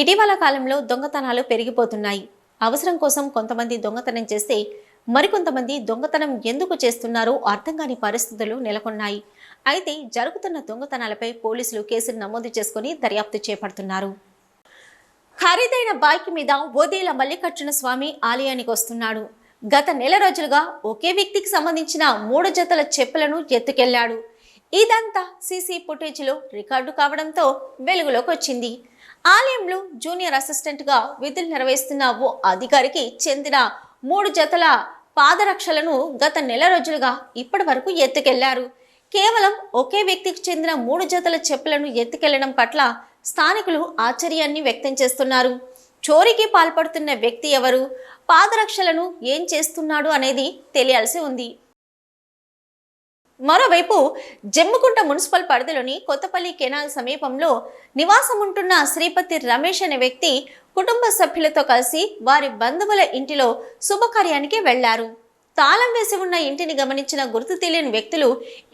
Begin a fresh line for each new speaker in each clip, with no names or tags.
ఇటీవల కాలంలో దొంగతనాలు పెరిగిపోతున్నాయి. అవసరం కోసం కొంతమంది దొంగతనం చేస్తే మరికొంతమంది దొంగతనం ఎందుకు చేస్తున్నారో అర్థం కాని పరిస్థితులు నెలకొన్నాయి. అయితే జరుగుతున్న దొంగతనాలపై పోలీసులు కేసులు నమోదు చేసుకుని దర్యాప్తు చేపడుతున్నారు. ఖరీదైన బైక్ మీద ఓదేల మల్లికార్జున స్వామి ఆలయానికి వస్తున్నాడు. గత నెల రోజులుగా ఒకే వ్యక్తికి సంబంధించిన మూడు జతల చెప్పులను ఎత్తుకెళ్ళాడు. ఇదంతా సీసీ ఫుటేజ్లో రికార్డు కావడంతో వెలుగులోకి వచ్చింది. ఆలయంలో జూనియర్ అసిస్టెంట్గా విధులు నిర్వహిస్తున్న ఓ అధికారికి చెందిన మూడు జతల పాదరక్షలను గత నెల రోజులుగా ఇప్పటి వరకు ఎత్తుకెళ్ళారు. కేవలం ఒకే వ్యక్తికి చెందిన మూడు జతల చెప్పులను ఎత్తుకెళ్ళడం పట్ల స్థానికులు ఆశ్చర్యాన్ని వ్యక్తం చేస్తున్నారు. చోరీకి పాల్పడుతున్న వ్యక్తి ఎవరు? పాదరక్షలను ఏం చేస్తున్నాడు అనేది తెలియాల్సి ఉంది. మరోవైపు జమ్ముకుంట మున్సిపల్ పరిధిలోని కొత్తపల్లి కెనాల్ సమీపంలో నివాసం ఉంటున్న శ్రీపతి రమేష్ అనే వ్యక్తి కుటుంబ సభ్యులతో కలిసి వారి బంధువుల ఇంటిలో శుభకార్యానికి వెళ్ళారు. తాళం వేసి ఉన్న ఇంటిని గమనించిన గుర్తు తెలియని వ్యక్తులు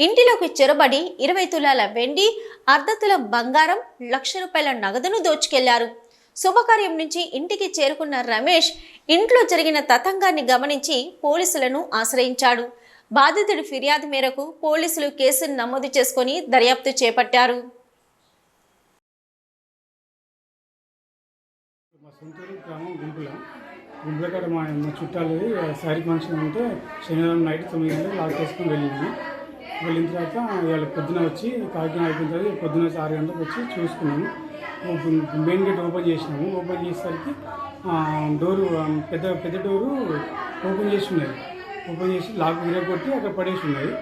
ఇంటిలోకి చొరబడి ఇరవై తులాల వెండి అర్ధతుల బంగారం లక్ష రూపాయల నగదును దోచుకెళ్ళారు. శుభకార్యం నుంచి ఇంటికి చేరుకున్న రమేష్ ఇంట్లో జరిగిన తతంగాన్ని గమనించి పోలీసులను ఆశ్రయించాడు. బాధితుడి ఫిర్యాదు మేరకు పోలీసులు కేసును నమోదు చేసుకొని దర్యాప్తు చేపట్టారు.
గుంపులకాడ గుంపుల. గుంపుల మా చుట్టాలు శారీ ఫంక్షన్ ఉంటే శనివారం నైట్ తొమ్మిది గంటలకు లాక్ చేసుకుని వెళ్ళింది. వెళ్ళిన తర్వాత ఇవాళ పొద్దున వచ్చి కాకినాడ అయిపోయిన తర్వాత పొద్దున వచ్చి ఆరు గంటలకు వచ్చి చూసుకున్నాము. మెయిన్ గేట్ ఓపెన్ చేసినాము. ఓపెన్ చేసేసరికి డోరు పెద్ద పెద్ద డోరు ఓపెన్ చేసి ఉన్నది. ఓపెన్ చేసి లాక్ విరగొట్టి అక్కడ పడేసి ఉన్నది.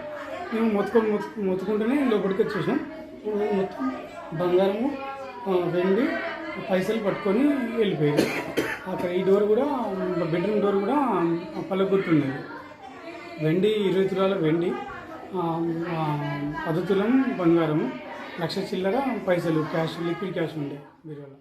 మేము మొత్తుకొని మొత్తు మొత్తుకుంటూనే లోపలికి వచ్చేసాం. మొత్తం బంగారము వెండి పైసలు పట్టుకొని వెళ్ళిపోయారు. అక్కడ ఈ డోర్ కూడా బెడ్రూమ్ డోర్ కూడా పల్లగుర్తున్నది వెండి ఇరవై తులాల వెండి ఆ, పది తులం బంగారము లక్ష చిల్లర పైసలు క్యాష్ లిక్విడ్ క్యాష్ ఉండే బీరువాలో.